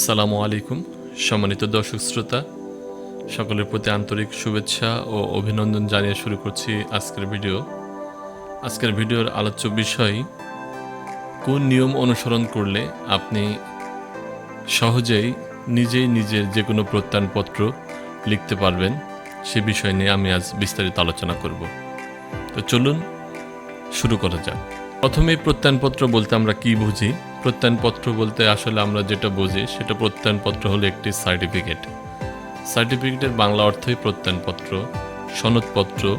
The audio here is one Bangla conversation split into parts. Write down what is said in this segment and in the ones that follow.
আসসালামু আলাইকুম, সম্মানিত দর্শক শ্রোতা। সকলের প্রতি আন্তরিক শুভেচ্ছা ও অভিনন্দন জানিয়ে শুরু করছি আজকের ভিডিও। আজকের ভিডিওর আলোচ্য বিষয়, কোন নিয়ম অনুসরণ করলে আপনি সহজেই নিজেই নিজের যে কোনো প্রত্যয়নপত্র লিখতে পারবেন, সে বিষয় নিয়ে আমি আজ বিস্তারিত আলোচনা করব। তো চলুন শুরু করা যাক। প্রথমে প্রত্যয়নপত্র বলতে আমরা কি বুঝি? প্রত্যয়নপত্র বলতে আসলে আমরা যেটা বুঝি, সেটা প্রত্যয়নপত্র হলো একটি সার্টিফিকেট সার্টিফিকেটের বাংলা অর্থই প্রত্যয়নপত্র, সনদপত্র,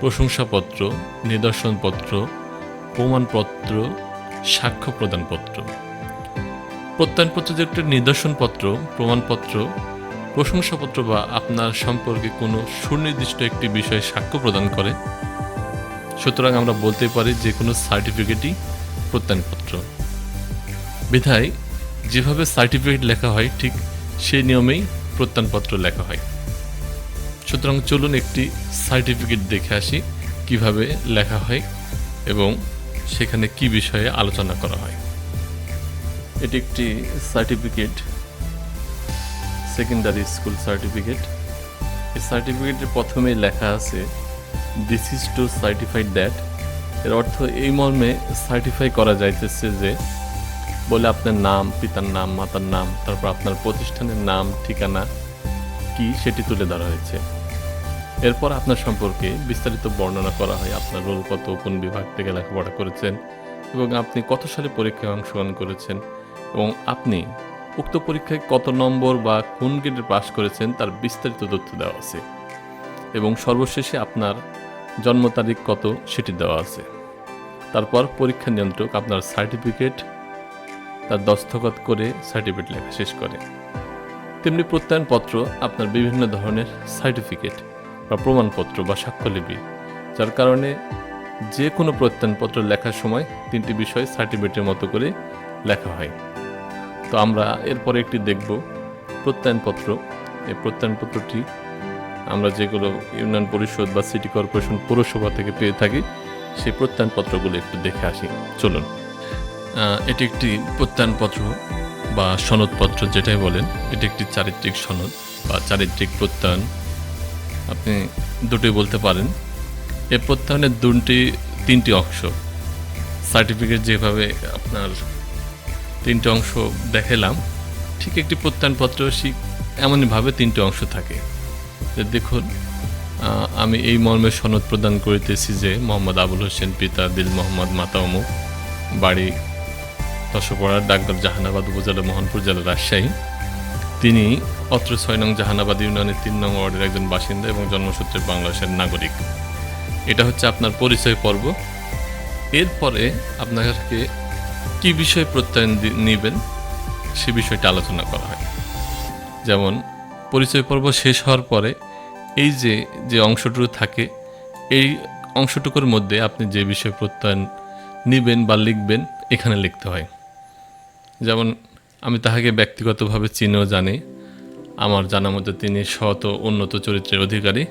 প্রশংসাপত্র, নিদর্শনপত্র, প্রমাণপত্র, সাক্ষ্য প্রদানপত্র। প্রত্যয়নপত্র যে একটি নিদর্শনপত্র, প্রমাণপত্র, প্রশংসাপত্র বা আপনার সম্পর্কে কোনো সুনির্দিষ্ট একটি বিষয়ে সাক্ষ্য প্রদান করে, সুতরাং আমরা বলতে পারি যে কোনো সার্টিফিকেটই প্রত্যয়নপত্র। বিধায় যেভাবে সার্টিফিকেট লেখা হয়, ঠিক সেই নিয়মেই প্রত্যয়নপত্র লেখা হয়। সুতরাং চলুন একটি সার্টিফিকেট দেখে আসি, কীভাবে লেখা হয় এবং সেখানে কি বিষয়ে আলোচনা করা হয়। এটি একটি সার্টিফিকেট, সেকেন্ডারি স্কুল সার্টিফিকেট। এই সার্টিফিকেটের প্রথমে লেখা আছে this is to certified that এর অর্থ এই মর্মে সার্টিফাই করা যাইতেছে যে বলে আপনার নাম, পিতার নাম, মাতার নাম, তারপর আপনার প্রতিষ্ঠানের নাম, ঠিকানা কি সেটি তুলে ধরা হয়েছে। এরপর আপনার সম্পর্কে বিস্তারিত বর্ণনা করা হয়। আপনার রোল কত, কোন বিভাগ থেকে লেখাপড়া করেছেন এবং আপনি কত সালে পরীক্ষায় অংশগ্রহণ করেছেন এবং আপনি উক্ত পরীক্ষায় কত নম্বর বা কোন গ্রেডে পাশ করেছেন তার বিস্তারিত তথ্য দেওয়া আছে এবং সর্বশেষে আপনার জন্ম তারিখ কত সেটি দেওয়া আছে। তারপর পরীক্ষা নিয়ন্ত্রক আপনার সার্টিফিকেট তার দস্তখত করে সার্টিফিকেট লেখা শেষ করে। তেমনি প্রত্যয়নপত্র আপনার বিভিন্ন ধরনের সার্টিফিকেট বা প্রমাণপত্র বা সাক্ষ্যলিপি, যার কারণে যে কোনো প্রত্যয়নপত্র লেখার সময় তিনটি বিষয় সার্টিফিকেটের মতো করে লেখা হয়। তো আমরা এরপরে একটি দেখব প্রত্যয়নপত্র। এই প্রত্যয়নপত্রটি আমরা যেগুলো ইউনিয়ন পরিষদ বা সিটি কর্পোরেশন পৌরসভা থেকে পেয়ে থাকি, সেই প্রত্যয়নপত্রগুলো একটু দেখে আসি। চলুন। এটি একটি প্রত্যয়নপত্র বা সনদপত্র যেটাই বলেন, এটি একটি চারিত্রিক সনদ বা চারিত্রিক প্রত্যয়ন। আপনি দুটোই বলতে পারেন। এ প্রত্যয়নের দুটি, তিনটি অংশ। সার্টিফিকেট যেভাবে আপনার তিনটি অংশ দেখালাম, ঠিক একটি প্রত্যয়নপত্র শিখ এমনইভাবে তিনটি অংশ থাকে। দেখুন আমি এই মর্মে সনদ প্রদান করিতেছি যে মোহাম্মদ আবুল হোসেন পিতা দিল মোহাম্মদ মাতা অমুক বাড়ি দশপাড়ার ডাকঘর জাহানাবাদ উপজেলা মোহনপুর জেলা রাজশাহী। তিনি অত্র ছয় নং জাহানাবাদ ইউনিয়নের তিন নং ওয়ার্ডের একজন বাসিন্দা এবং জন্মসূত্রে বাংলাদেশের নাগরিক। এটা হচ্ছে আপনার পরিচয় পর্ব। এরপরে আপনাকে কি বিষয়ে প্রত্যয়ন নেবেন সে বিষয়টা আলোচনা করা হয়। যেমন, পরিচয় পর্ব শেষ হওয়ার পরে এই যে যে অংশটুকু থাকে, এই অংশটুকুর মধ্যে আপনি যে বিষয়ে প্রত্যয়ন নেবেন বা লিখবেন, এখানে লিখতে হয়। যেমন আমি তাহাকে ব্যক্তিগতভাবে চিনেও জানি, আমার জানা মতে তিনি সৎ ও উন্নত চরিত্রের অধিকারী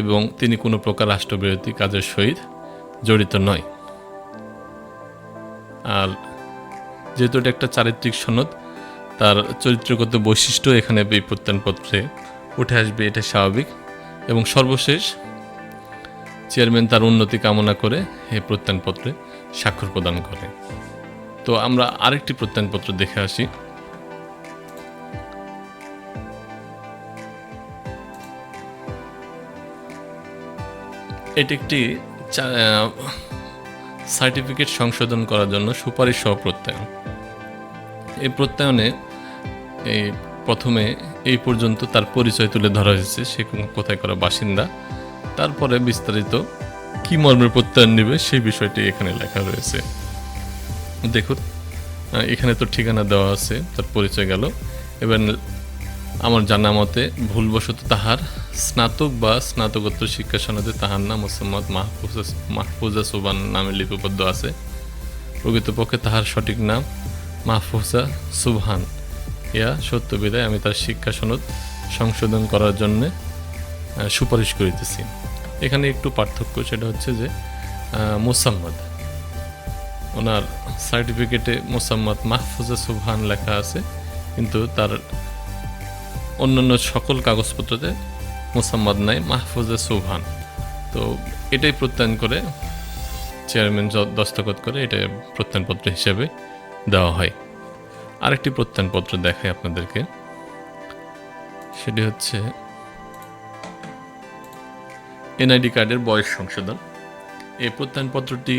এবং তিনি কোনো প্রকার রাষ্ট্রবিরোধী কাজের সহিত জড়িত নয়। আর যেহেতু এটা একটা চারিত্রিক সনদ, তার চরিত্রগত বৈশিষ্ট্য এখানে এই প্রত্যয়নপত্রে উঠে আসবে, এটা স্বাভাবিক। এবং সর্বশেষ, চেয়ারম্যান তার উন্নতি কামনা করে এই প্রত্যয়নপত্রে স্বাক্ষর প্রদান করে। তো আমরা আরেকটি প্রত্যয়নপত্র দেখে আসি। এটি একটি সার্টিফিকেট সংশোধন করার জন্য সুপারিশ সহ প্রত্যয়ন। এই প্রত্যয়নে এই প্রথমে এই পর্যন্ত তার পরিচয় তুলে ধরা হয়েছে, সে কোথায় করা বাসিন্দা। তারপরে বিস্তারিত কি মর্মের প্রত্যয়ন নেবে সেই বিষয়টি এখানে লেখা রয়েছে। দেখুন এখানে তো ঠিকানা দেওয়া আছে, তার পরিচয় গেল। এবার আমার জানা মতে ভুলবশত তাহার স্নাতক বা স্নাতকোত্তর শিক্ষা সনদে তাহার নাম মোসাম্মদ মাহফুজা মাহফুজা সুবান নামে লিপিবদ্ধ আছে। প্রকৃতপক্ষে তাহার সঠিক নাম মাহফুজা সুবহান। ইয়া সত্য বিদায়, আমি তার শিক্ষা সনদ সংশোধন করার জন্যে সুপারিশ করিতেছি। এখানে একটু পার্থক্য, সেটা হচ্ছে যে মোসাম্মদ ওনার সার্টিফিকেটে মোসাম্মদ মাহফুজা সুবহান লেখা আছে, কিন্তু তার অন্যান্য সকল কাগজপত্রতে মোসাম্মদ নাই, মাহফুজে সুবহান। তো এটাই প্রত্যয়ন করে চেয়ারম্যান দস্তখত করে এটা প্রত্যয়নপত্র হিসেবে দেওয়া হয়। আরেকটি প্রত্যয়নপত্র দেখাই আপনাদেরকে। সেটি হচ্ছে এনআইডি কার্ডের বয়স সংশোধন। এই প্রত্যয়নপত্রটি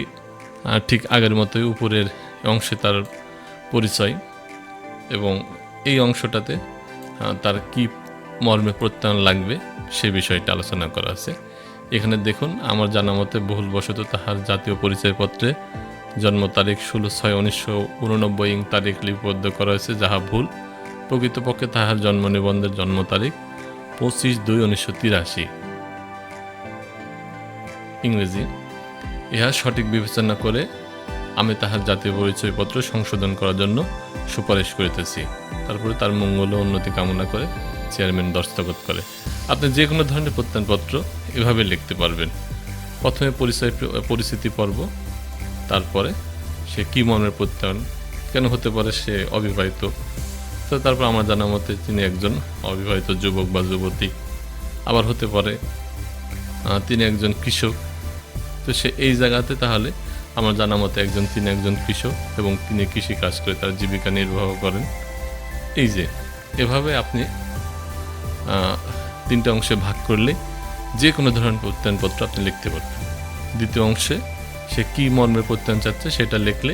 ঠিক আগের মতোই উপরের অংশে তার পরিচয় এবং এই অংশটাতে তার কি মর্মে প্রত্যয়ন লাগবে সে বিষয়টা আলোচনা করা আছে। এখানে দেখুন, আমার জানা মতে বহুলবশত তাহার জাতীয় পরিচয়পত্রে জন্ম তারিখ ষোলো ছয় উনিশশো উননব্বই ইং তারিখ লিপিবদ্ধ করা হয়েছে, যাহা ভুল। প্রকৃতপক্ষে তাহার জন্ম নিবন্ধের জন্ম তারিখ পঁচিশ দুই উনিশশো তিরাশি। ইংরেজি। ইহা সঠিক বিবেচনা করে আমি তাহার জাতীয় পরিচয়পত্র সংশোধন করার জন্য সুপারিশ করিতেছি। তারপরে তার মঙ্গল ও উন্নতি কামনা করে চেয়ারম্যান দস্তখত করে। আপনি যে কোনো ধরনের প্রত্যয়নপত্র এভাবে লিখতে পারবেন। প্রথমে পরিচয় পরিস্থিতি পর্ব, তারপরে সে কী মনের প্রত্যয়ন, কেন হতে পারে সে অবিবাহিত, তো তারপর আমার জানা মতে তিনি একজন অবিবাহিত যুবক বা যুবতী। আবার হতে পারে তিনি একজন কৃষক তো সে এই জায়গাতে তাহলে আমার জানা মতে একজন তিনি একজন কৃষক এবং তিনি কৃষি কাজ করে তার জীবিকা নির্বাহ করেন। এই যে, এভাবে আপনি তিনটে অংশে ভাগ করলে যে কোনো ধরনের প্রত্যয়নপত্র আপনি লিখতে পারবেন। দ্বিতীয় অংশে সে কী মর্মে প্রত্যয়ন চাচ্ছে সেটা লিখলে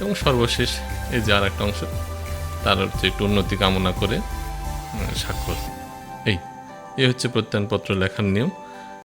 এবং সর্বশেষ এই যে আর একটা অংশ, তার হচ্ছে একটু উন্নতি কামনা করে স্বাক্ষর। এই এই হচ্ছে প্রত্যয়নপত্র লেখার নিয়ম।